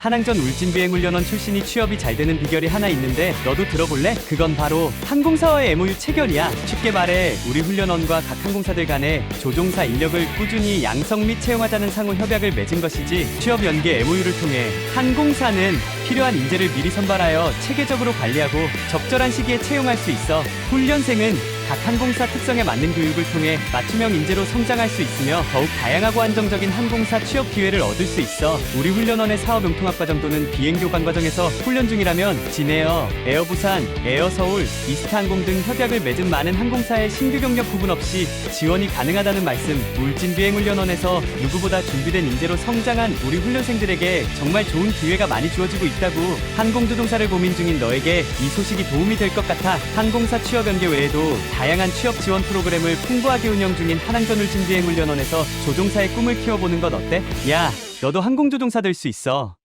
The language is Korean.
한항전 울진비행훈련원 출신이 취업이 잘 되는 비결이 하나 있는데 너도 들어볼래? 그건 바로 항공사와의 MOU 체결이야. 쉽게 말해 우리 훈련원과 각 항공사들 간에 조종사 인력을 꾸준히 양성 및 채용하자는 상호 협약을 맺은 것이지. 취업 연계 MOU를 통해 항공사는 필요한 인재를 미리 선발하여 체계적으로 관리하고 적절한 시기에 채용할 수 있어. 훈련생은 각 항공사 특성에 맞는 교육을 통해 맞춤형 인재로 성장할 수 있으며 더욱 다양하고 안정적인 항공사 취업 기회를 얻을 수 있어. 우리 훈련원의 사업용통학과 정도는 비행 교관 과정에서 훈련 중이라면 진에어, 에어 부산, 에어 서울, 이스타항공 등 협약을 맺은 많은 항공사의 신규 경력 구분 없이 지원이 가능하다는 말씀. 울진 비행 훈련원에서 누구보다 준비된 인재로 성장한 우리 훈련생들에게 정말 좋은 기회가 많이 주어지고 있다고. 항공조종사를 고민 중인 너에게 이 소식이 도움이 될 것 같아. 항공사 취업 연계 외에도 다양한 취업 지원 프로그램을 풍부하게 운영 중인 한항전 울진비행훈련원에서 조종사의 꿈을 키워보는 건 어때? 야, 너도 항공조종사 될 수 있어.